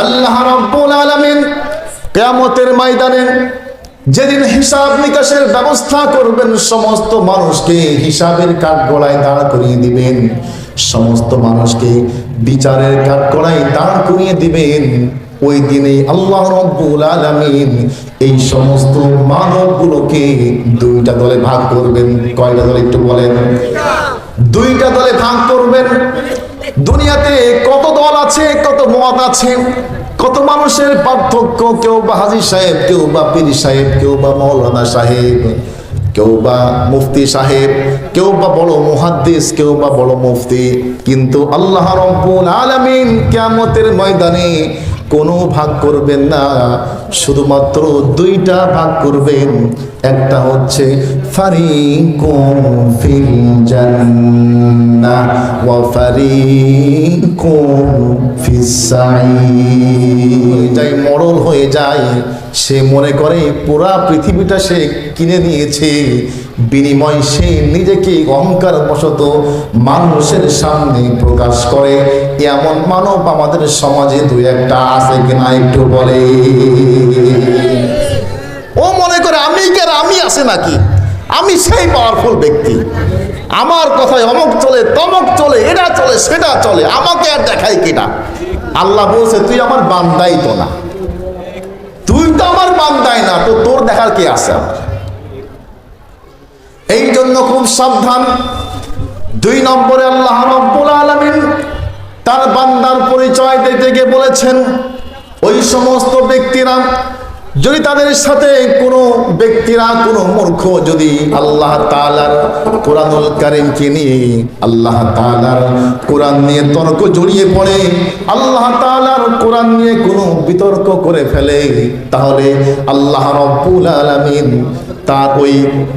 আল্লাহ রাব্বুল আলামিন কিয়ামতের ময়দানে যেদিন হিসাব নিকাশের ব্যবস্থা করবেন, সমস্ত মানুষকে হিসাবের কাঠগড়ায় দাঁড় করিয়ে দিবেন। সমস্ত মানুষকে বিচারের কাঠগড়ায় দাঁড় করিয়ে দিবেন। ওই দিনে আল্লাহ রব্বুল আলামিন এই সমস্ত মানবগুলোকে দুইটা দলে ভাগ করবেন। কয়টা দলে একটু বলেন? দুইটা দলে ভাগ করবেন। দুনিয়াতে আছে, কত মত আছে, কত মানুষের পার্থক্য, কেউ বা হাজি সাহেব, কেউ বা পীর সাহেব, কেউ বা মৌলানা সাহেব, কেউ বা মুফতি সাহেব, কেউ বা বড় মুহাদ্দিস, কেউ বা বড় মুফতি। কিন্তু আল্লাহ রব্বুল আলামিন কিয়ামতের ময়দানে কোনো ভাগ করবেন না। শুধুমাত্র দুইটা ভাগ করবেন। একটা হচ্ছে যাই মরল হয়ে যায়। সে মনে করে, পুরা পৃথিবীটা সে কিনে নিয়েছে। বিনিময় সে নিজেকে অহংকার বশত মানুষের সামনে প্রকাশ করে। এমন মানব আমাদের সমাজে দু একটা আছে কিনা একটু বলে। ও মনে করে, আমি কে আমি আছে নাকি? আমি সেই পাওয়ারফুল ব্যক্তি। আমার কথায় অমক চলে, তমক চলে, এটা চলে, সেটা চলে, আমাকে আর দেখাই কিনা আল্লাহ বলছে, তুই আমার বান্দাই তো না। তুই তো আমার বান্দাই না, তো তোর দেখার কে আছে আমার এই জন্য খুব সাবধান। দুই নম্বরে আল্লাহ রব্বুল আলামিন তার বান্দার পরিচয় দিতে গিয়ে বলেছেন, ওই সমস্ত ব্যক্তিরা যদি তাদের সাথে কোনো ব্যক্তিরা, কোনো মূর্খ যদি আল্লাহ তাআলার কোরআনুল কারীমকে নিয়ে, আল্লাহ তাআলার কোরআন নিয়ে তর্ক জড়িয়ে পড়ে, আল্লাহ তাআলার কোরআন নিয়ে কোনো বিতর্ক করে ফেলে, তাহলে আল্লাহ রব্বুল আলামিন তার ওই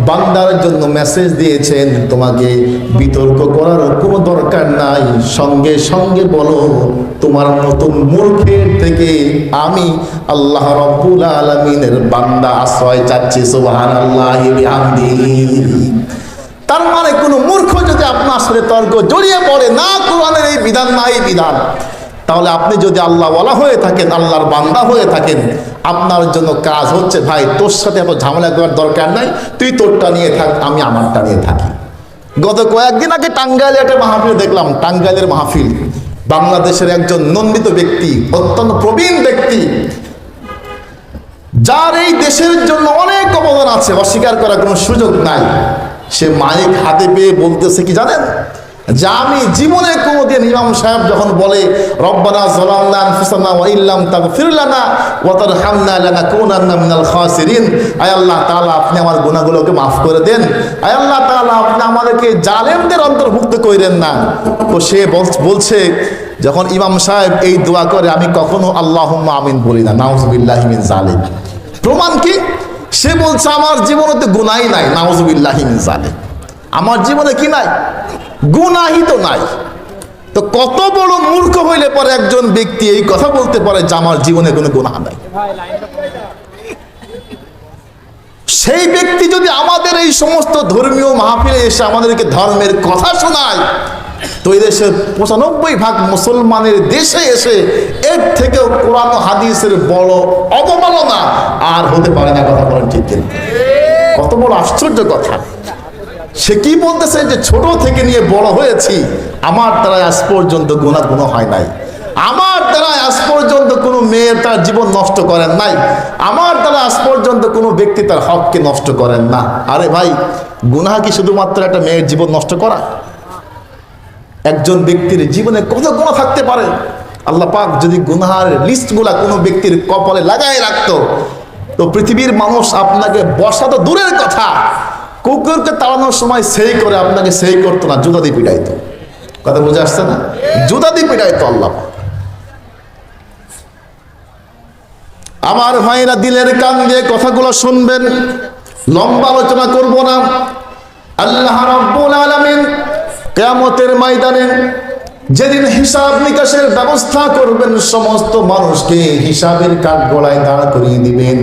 বান্দার জন্য মেসেজ দিয়েছেন, তোমাকে বিতর্ক করার কোনো দরকার নাই। সঙ্গে সঙ্গে বলো, তোমার মতন মূর্খের থেকে আমি আল্লাহ রব্বুল আলমিনের বান্দা আশ্রয় চাচ্ছি সোহান আল্লাহ তার মানে কোনো মূর্খ যদি আপনার সাথে তর্ক জড়িয়ে পড়ে, না কোরআনের এই বিধান, না এই বিধান। তাহলে আপনি যদি আল্লাহ বলা হয়ে থাকেন, আল্লাহর বান্দা হয়ে থাকেন, আপনার জন্য কাজ হচ্ছে, ভাই, তোর সাথে এত ঝামেলা করার দরকার নাই, তুই তোরটা নিয়ে থাক, আমি আমারটা নিয়ে থাকি। গত কয়েকদিন আগে টাঙ্গাইলে একটা মাহফিল দেখলাম, টাঙ্গাইলের মাহফিল। বাংলাদেশের একজন নন্দিত ব্যক্তি, অত্যন্ত প্রবীণ ব্যক্তি, যার এই দেশের জন্য অনেক অবদান আছে, অস্বীকার করার কোনো সুযোগ নাই। সে মাইক হাতে পেয়ে বলতেছে কি জানেন? যা আমি জীবনে কোনোদিন ইমাম সাহেব যখন বলে, রব্বানা যালামনা আনফুসানা ওয়া ইল্লাম তাগফির লানা ওয়া তারহামনা লানাকুনান্না মিনাল খাসিরিন। আয় আল্লাহ তাআলা, আপনি আমার গুনাহগুলোকে মাফ করে দেন। আয় আল্লাহ তাআলা, আপনি আমাদেরকে জালেমদের অন্তর্ভুক্ত কইরেন না। তো সে বল- বলছে, যখন ইমাম সাহেব এই দোয়া করে, আমি কখনো আল্লাহুম্মা আমিন বলি না। নাউজুবিল্লাহি মিন জালিম প্রমাণ কি? সে বলছে, আমার জীবনে তো গুনাই নাই। নাউজুবিল্লাহি মিন জালিম আমার জীবনে কি নাই? গুনাহি তো নাই। তো কত বড় মূর্খ হইলে পরে একজন ব্যক্তি এই কথা বলতে পারে যে আমার জীবনে কোনো গুনাহ নাই। সেই ব্যক্তি যদি আমাদের এই সমস্ত ধর্মীয় মাহফিলে এসে আমাদেরকে ধর্মের কথা শোনায়, তো এই দেশের পঁচানব্বই ভাগ মুসলমানের দেশে এসে এর থেকেও কোরআন হাদিসের বড় অবমাননা আর হতে পারে না, কথা বলেন ঠিক কত বড় আশ্চর্য কথা। সে কি বলতেছে যে ছোট থেকে নিয়ে বড় হয়েছি? আমার দ্বারা আজ পর্যন্ত গুণা গুণ হয় নাই। আমার দ্বারা আজ পর্যন্ত কোনো মেয়ে তার জীবন নষ্ট করেন নাই। আমার দ্বারা আজ পর্যন্ত কোনো ব্যক্তি তার হককে নষ্ট করেন না। আরে ভাই, গুনাহ কি শুধুমাত্র একটা মেয়ের জীবন নষ্ট করা? একজন ব্যক্তির জীবনে কত গুণা থাকতে পারে? আল্লাহ পাক যদি গুনাহার লিস্টগুলা কোনো ব্যক্তির কপালে লাগাই রাখতো, তো পৃথিবীর মানুষ আপনাকে বসা তো দূরের কথা। কুকুরকে তাড়ানোর সময় সেই করে আপনাকে সেই করতো না জুতা দিয়ে পিটাইতো। কথা বুঝে আসছে না? জুতা দিয়ে পিটাইতো আল্লাহ আমার ভাইরা দিলের কান দিয়ে কথাগুলো শুনবেন, লম্বা আলোচনা করব না। আল্লাহ রাব্বুল আলামিন কিয়ামতের ময়দানে যেদিন হিসাব নিকাশের ব্যবস্থা করবেন, সমস্ত মানুষকে হিসাবের কাঠগড়ায় দাঁড় করিয়ে দিবেন।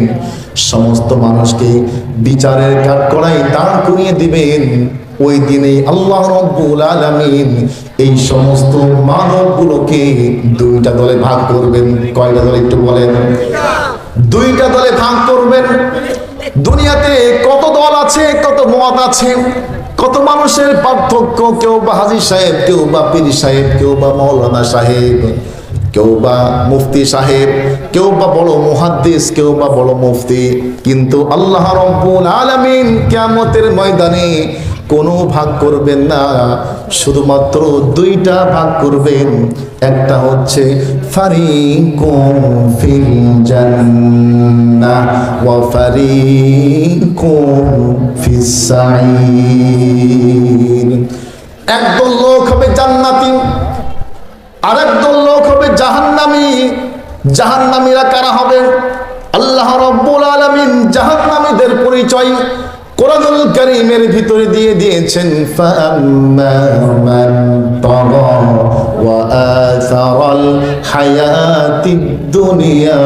সমস্ত মানুষকে বিচারের কাঠগড়ায় দাঁড় করিয়ে দিবেন। ওই দিনে আল্লাহ রব্বুল আলামিন এই সমস্ত মানবগুলোকে দুইটা দলে ভাগ করবেন। কয়টা দলে একটু বলেন? দুইটা দলে ভাগ করবেন। দুনিয়াতে কত দল আছে, কত মত আছে, কত মানুষের পার্থক্য, কেউ বা হাজি সাহেব, কেউ বা পীর সাহেব, কেউ বা মৌলানা সাহেব। কেউ বা মুফতি সাহেব কেউ বা বড় মুহাদ্দিস কেউ বা বড় মুফতি। কিন্তু আল্লাহ রব্বুল আলামিন কিয়ামতের ময়দানে কোনো ভাগ করবেন না। শুধুমাত্র দুইটা ভাগ করবেন। একটা হচ্ছে, ফারিকুম ফিল জান্নাহ ওয়া একদল লোক হবে জান্নাতি, আরেকদল জাহান্নামীরা কারা হবে? আল্লাহ রব্বুল আলামিন জাহান্নামীদের পরিচয় কোরআনুল কারীমের ভিতরে দিয়ে দিয়েছেন দুনিয়া